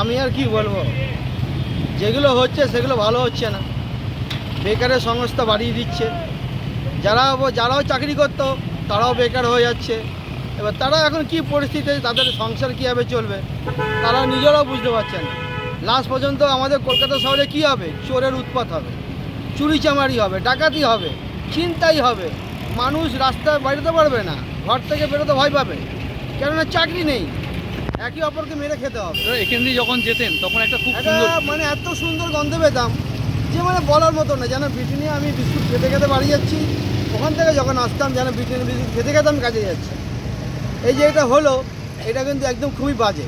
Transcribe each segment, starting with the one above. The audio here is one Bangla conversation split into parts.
আমি আর কি বলব? যেগুলো হচ্ছে সেগুলো ভালো হচ্ছে না। বেকারের সংস্থা বাড়িয়ে দিচ্ছে। যারা যারাও চাকরি করত, তারাও বেকার হয়ে যাচ্ছে। এবার তারা এখন কি পরিস্থিতি, তাদের সংসার কীভাবে চলবে? তারা নিজেরাও বুঝতে পারছে না। লাস্ট পর্যন্ত আমাদের কলকাতা শহরে কি হবে? চোরের উৎপাত হবে। চুরি চামারি হবে, ডাকাতি হবে চিন্তাই হবে। মানুষ রাস্তায় বেরোতে পারবে না, ঘর থেকে বেরোতে ভয় পাবে। কেননা চাকরি নেই। একে অপরকে মেরে খেতে হবে। এখান দিয়ে যখন যেতেন তখন একটা খুব সুন্দর মানে এত সুন্দর গন্ধ পেতাম যে মানে বলার মতো না যেন ব্রিটেনে আমি বিস্কুট খেতে খেতে বাড়ি যাচ্ছি ওখান থেকে যখন আসতাম যেন ব্রিটেনে বিস্কুট খেতে খেতে আমি কাজে যাচ্ছি। এই যে এটা হলো এটা কিন্তু একদম খুবই বাজে।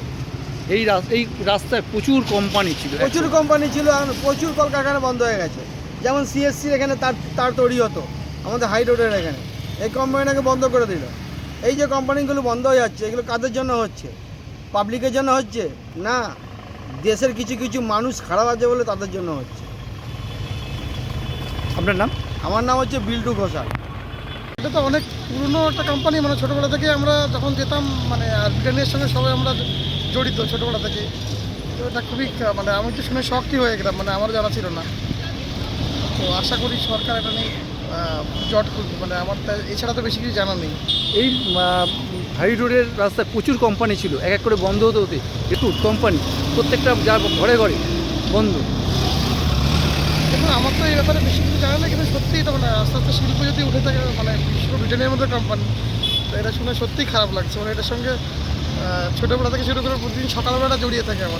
এই এই রাস্তায় প্রচুর কোম্পানি ছিল প্রচুর কোম্পানি ছিল প্রচুর কলকারখানা বন্ধ হয়ে গেছে। যেমন সিএসসির এখানে তার তার তৈরি হতো আমাদের হাই রোডের এখানে। এই কোম্পানিটাকে বন্ধ করে দিল। এই যে কোম্পানিগুলো বন্ধ হয়ে যাচ্ছে এগুলো কাদের জন্য হচ্ছে? পাবলিকের জন্য হচ্ছে? না দেশের কিছু কিছু মানুষ খারাপ আছে বলে তাদের জন্য হচ্ছে। আপনার নাম? আমার নাম হচ্ছে বিল্টু ঘোষাল। এটা তো অনেক পুরনো একটা কোম্পানি মানে ছোটোবেলা থেকে আমরা যখন যেতাম মানে আর ব্রিটেনের সঙ্গে সবাই আমরা জড়িত ছোটোবেলা থেকে। তো এটা খুবই মানে আমি তো শুনে শক্তি হয়ে গেলাম মানে আমার জানা ছিল না। তো আশা করি সরকার এটা নিয়ে জট করবে মানে আমার তো এছাড়া তো বেশি কিছু জানা নেই। এই হাই রোডের রাস্তায় প্রচুর কোম্পানি ছিল, এক এক করে বন্ধ হতে হতে একটু কোম্পানি প্রত্যেকটা যা ঘরে ঘরে বন্ধ। দেখুন, আমার তো এই ব্যাপারে বেশি কিছু জানা নেই, কিন্তু সত্যিই তো মানে আস্তে আস্তে শিল্প যদি উঠে থাকে মানে বিশ্ব ব্রিটেনের মধ্যে কোম্পানি তো এটা শুনে সত্যিই খারাপ লাগছে। মানে এটার সঙ্গে ছোটোবেলা থেকে শুরু করে প্রতিদিন সকালবেলা জড়িয়ে থাকে আমার।